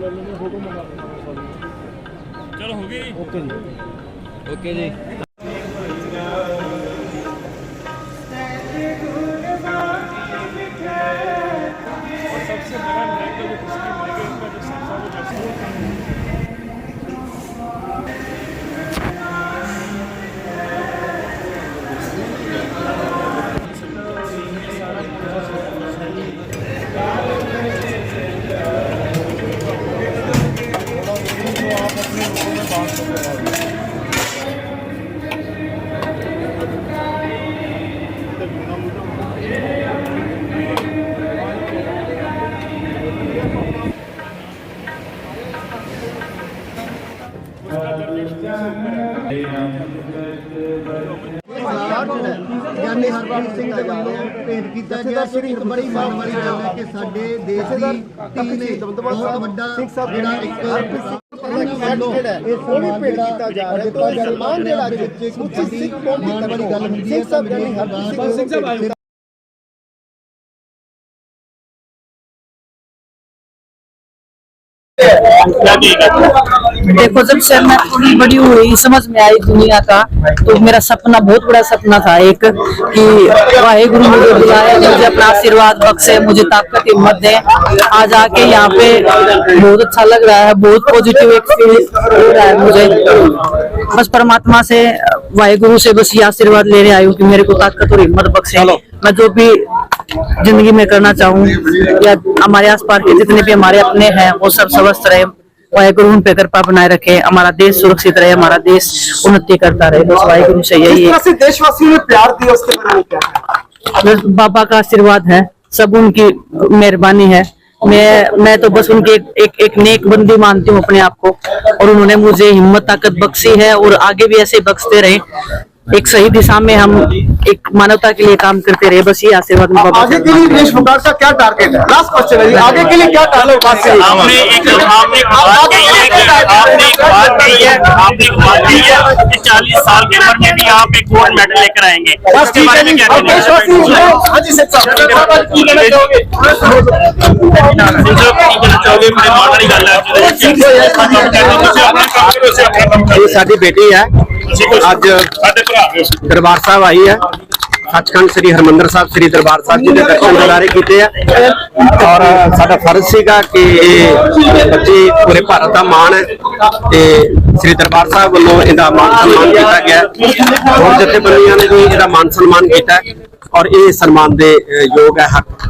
ਮੈਨੂੰ ਸਿਰ ਚਲੋ ਹੋ ਗਈ। ਓਕੇ ਜੀ। ਓਕੇ ਜੀ। ਗਿਆਨੀ ਹਰਪ੍ਰੀਤ ਸਿੰਘ ਦੇ ਵੱਲੋਂ ਭੇਟ ਕੀਤਾ ਗਿਆ ਸੀ ਇੱਕ ਬੜੀ ਮਾਣ ਵਾਲੀ ਗੱਲ ਹੈ ਕਿ ਸਾਡੇ ਦੇਸ਼ ਦੀ ਧੀ ਨੇ ਬਹੁਤ ਵੱਡਾ ਜਿਹੜਾ ਇੱਕ ਵੱਲੋਂ ਇਹ ਸਨਮਾਨ ਭੇਟ ਕੀਤਾ ਜਾ ਰਿਹਾ ਹੈ ਤੇ ਸਨਮਾਨ ਜਿਹੜਾ ਵਿੱਚ ਇੱਕ ਸਿੱਖ ਕੌਮ ਦੀ ਵਾਲੀ ਗੱਲ ਹੁੰਦੀ ਹੈ ਸਭ ਗਿਆਨੀ ਹਰਪ੍ਰੀਤ ਸਿੰਘ ਸਾਹਿਬ देखो जब से मैं थोड़ी बड़ी हुई समझ में आई दुनिया का तो मेरा सपना बहुत बड़ा सपना था एक कि वाहे गुरु मुझे बुलाए मुझे अपना आशीर्वाद बख्शे मुझे ताकत हिम्मत दे। आज आके यहाँ पे बहुत अच्छा लग रहा है बहुत पॉजिटिव एक्सपीरियंस हो रहा है मुझे। बस परमात्मा से वाहे गुरु से बस ये आशीर्वाद लेने आई हूँ कि मेरे को ताकत और हिम्मत बख्शे। मैं जो भी ज़िंदगी में करना चाहूँ या हमारे आसपास के जितने भी हमारे अपने हैं वो सब स्वस्थ रहे वाहेगुरु उन पे कृपा बनाए रखे हमारा देश सुरक्षित रहे हमारा देश उन्नति करता रहे। बस वाहेगुरु से यही है। देशवासियों ने प्यार दिया उसके बारे में बाबा का आशीर्वाद है सब उनकी मेहरबानी है। मैं मैं तो बस उनके एक, एक एक नेक बंदी मानती हूँ अपने आप को और उन्होंने मुझे हिम्मत ताकत बख्शी है और आगे भी ऐसे बख्शते रहे। एक सही दिशा में हम एक मानवता के लिए काम करते रहे बस ये आशीर्वाद आगे के लिए देश का क्या टारगेट है लास्ट क्वेश्चन है आगे के लिए क्या टारगेट आपने एक आपने बात कही है आपने बात कही है कि चालीस साल के उम्र में भी आप एक गोल्ड मेडल लेकर आएँगे उसके बारे में बेटी है आज दरबार साहब आई है ਸੱਚਖੰਡ ਸ੍ਰੀ ਹਰਮੰਦਰ ਸਾਹਿਬ, ਸ੍ਰੀ ਦਰਬਾਰ ਸਾਹਿਬ ਜੀ ਦੇ ਦਰਸ਼ਨ ਦਿਦਾਰੇ ਕੀਤੇ ਆ। ਔਰ ਸਾਡਾ ਫਰਜ਼ ਸੀਗਾ ਕਿ ਇਹ ਬੱਚੇ ਪੂਰੇ ਭਾਰਤ ਦਾ ਮਾਣ ਹੈ ਤੇ ਸ੍ਰੀ ਦਰਬਾਰ ਸਾਹਿਬ ਵੱਲੋਂ ਇਹਦਾ ਮਾਨ ਸਨਮਾਨ ਕੀਤਾ ਗਿਆ ਹੋਰ ਜਥੇਬੰਦੀਆਂ ਨੇ ਵੀ ਇਹਦਾ ਮਾਨ ਸਨਮਾਨ ਕੀਤਾ ਔਰ ਇਹ ਸਨਮਾਨ ਦੇ ਯੋਗ ਹੈ ਹੱਕ।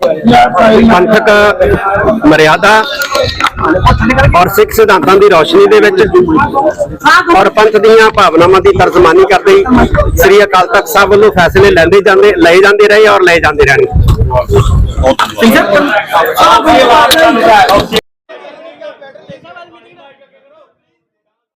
ਪੰਥਕ ਮਰਿਆਦਾ ਔਰ ਸਿੱਖ ਸਿਧਾਂਤਾਂ ਦੀ ਰੋਸ਼ਨੀ ਦੇ ਵਿੱਚ ਔਰ ਪੰਥ ਦੀਆਂ ਭਾਵਨਾਵਾਂ ਦੀ ਤਰਜਮਾਨੀ ਕਰਦੇ ਸ੍ਰੀ ਅਕਾਲ ਤਖਤ ਸਾਹਿਬ ਵੱਲੋਂ ਫੈਸਲੇ ਲੈਂਦੇ ਜਾਂਦੇ, ਲਏ ਜਾਂਦੇ ਰਹੇ ਔਰ ਲਏ ਜਾਂਦੇ ਰਹਿਣਗੇ